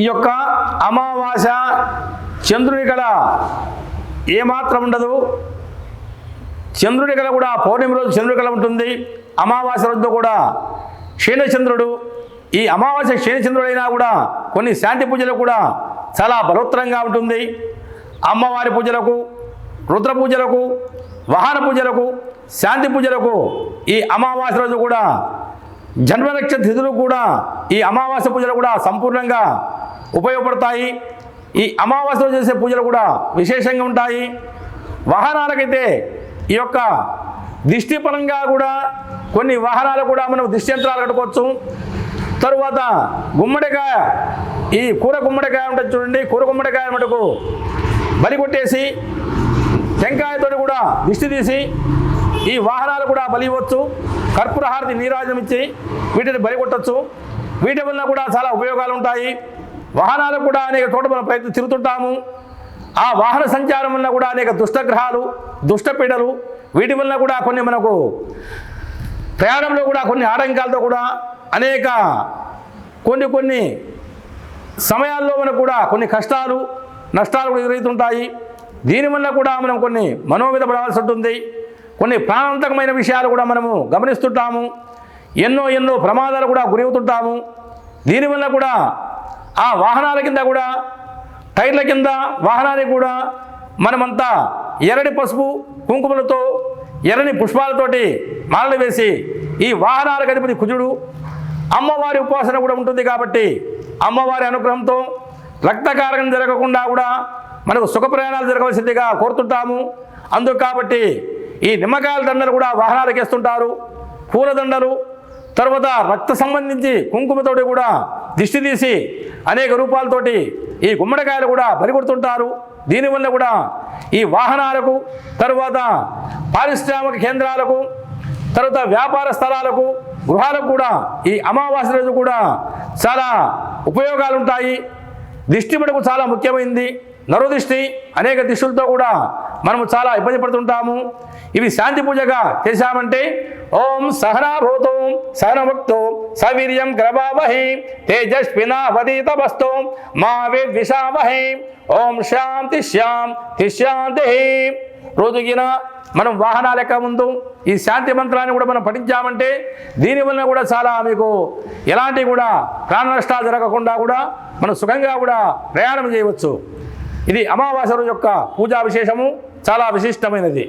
ఈ యొక్క అమావాస చంద్రుని కళ ఏమాత్రం ఉండదు. చంద్రుడి కళ కూడా పౌర్ణమి రోజు చంద్రుడి కళ ఉంటుంది. అమావాస్య రోజు కూడా క్షీణచంద్రుడు ఈ అమావాస్య క్షీణచంద్రుడైనా కూడా కొన్ని శాంతి పూజలు కూడా చాలా బలోత్తరంగా ఉంటుంది. అమ్మవారి పూజలకు రుద్ర పూజలకు వాహన పూజలకు శాంతి పూజలకు ఈ అమావాస్య రోజు కూడా జన్మ తిథులు కూడా ఈ అమావాస్య పూజలు కూడా సంపూర్ణంగా ఉపయోగపడతాయి. ఈ అమావాస్యలో చేసే పూజలు కూడా విశేషంగా ఉంటాయి. వాహనాలకైతే ఈ యొక్క దిష్టి పరంగా కూడా కొన్ని వాహనాలు కూడా మనం దిష్టి యంత్రాలు కట్టుకోవచ్చు. తరువాత గుమ్మడికాయ ఈ కూర గుమ్మడికాయ ఉంటుంది చూడండి. కూర గుమ్మడికాయ మటుకు బలి కొట్టేసి టెంకాయతో కూడా దిష్టి తీసి ఈ వాహనాలు కూడా బలి ఇవ్వచ్చు. కర్పూరహారతి నీరాజనం ఇచ్చి వీటిని బలి కొట్టచ్చు. వీటి వల్ల కూడా చాలా ఉపయోగాలు ఉంటాయి. వాహనాలకు కూడా అనేక చోట మనం ప్రయత్నం తిరుగుతుంటాము. ఆ వాహన సంచారం వల్ల కూడా అనేక దుష్టగ్రహాలు దుష్టపీడలు వీటి వల్ల కూడా కొన్ని మనకు ప్రయాణంలో కూడా కొన్ని ఆటంకాలతో కూడా అనేక కొన్ని కొన్ని సమయాల్లో మనకు కూడా కొన్ని కష్టాలు నష్టాలు కూడా ఎదురవుతుంటాయి. దీనివల్ల కూడా మనం కొన్ని మనోవిధ పడవలసి ఉంటుంది. కొన్ని ప్రాణాంతకమైన విషయాలు కూడా మనము గమనిస్తుంటాము. ఎన్నో ఎన్నో ప్రమాదాలు కూడా గురవుతుంటాము. దీనివల్ల కూడా ఆ వాహనాల కింద కూడా టైర్ల కింద వాహనానికి కూడా మనమంతా ఎర్రని పసుపు కుంకుమలతో ఎర్రని పుష్పాలతోటి మాలలు వేసి ఈ వాహనాలకు అధిపతి కుజుడు అమ్మవారి ఉపాసన కూడా ఉంటుంది కాబట్టి అమ్మవారి అనుగ్రహంతో రక్తకారకం జరగకుండా కూడా మనకు సుఖ ప్రయాణాలు జరగవలసిందిగా కోరుతుంటాము. అందుకు కాబట్టి ఈ నిమ్మకాయల దండలు కూడా వాహనాలకు వేస్తుంటారు. పూలదండలు తర్వాత రక్త సంబంధించి కుంకుమతోటి కూడా దిష్టి తీసి అనేక రూపాలతోటి ఈ గుమ్మడికాయలు కూడా బలిగొడుతుంటారు. దీనివల్ల కూడా ఈ వాహనాలకు తరువాత పారిశ్రామిక కేంద్రాలకు తర్వాత వ్యాపార స్థలాలకు గృహాలకు కూడా ఈ అమావాస్య రోజు కూడా చాలా ఉపయోగాలు ఉంటాయి దిష్టి మనకు చాలా ముఖ్యమైనది నరుదిష్టి అనేక దిష్టులతో కూడా మనము చాలా ఇబ్బంది పడుతుంటాము. ఇవి శాంతి పూజగా చేశామంటే ఓం సహనాభూతో సహనభక్తో సవీర్యం గ్రవావహే తేజస్వినావదీతమస్తో మా విషావహే ఓం శాంతి శాంతి. శాంతి రోజుగిన మనం వాహనాల యొక్క ముందు ఈ శాంతి మంత్రాన్ని కూడా మనం పఠించామంటే దీనివల్ల కూడా చాలా మీకు ఎలాంటి కూడా ప్రాణ నష్టాలు జరగకుండా కూడా మనం సుఖంగా కూడా ప్రయాణం చేయవచ్చు. ఇది అమావాస్య రోజు యొక్క పూజా విశేషము చాలా విశిష్టమైనది.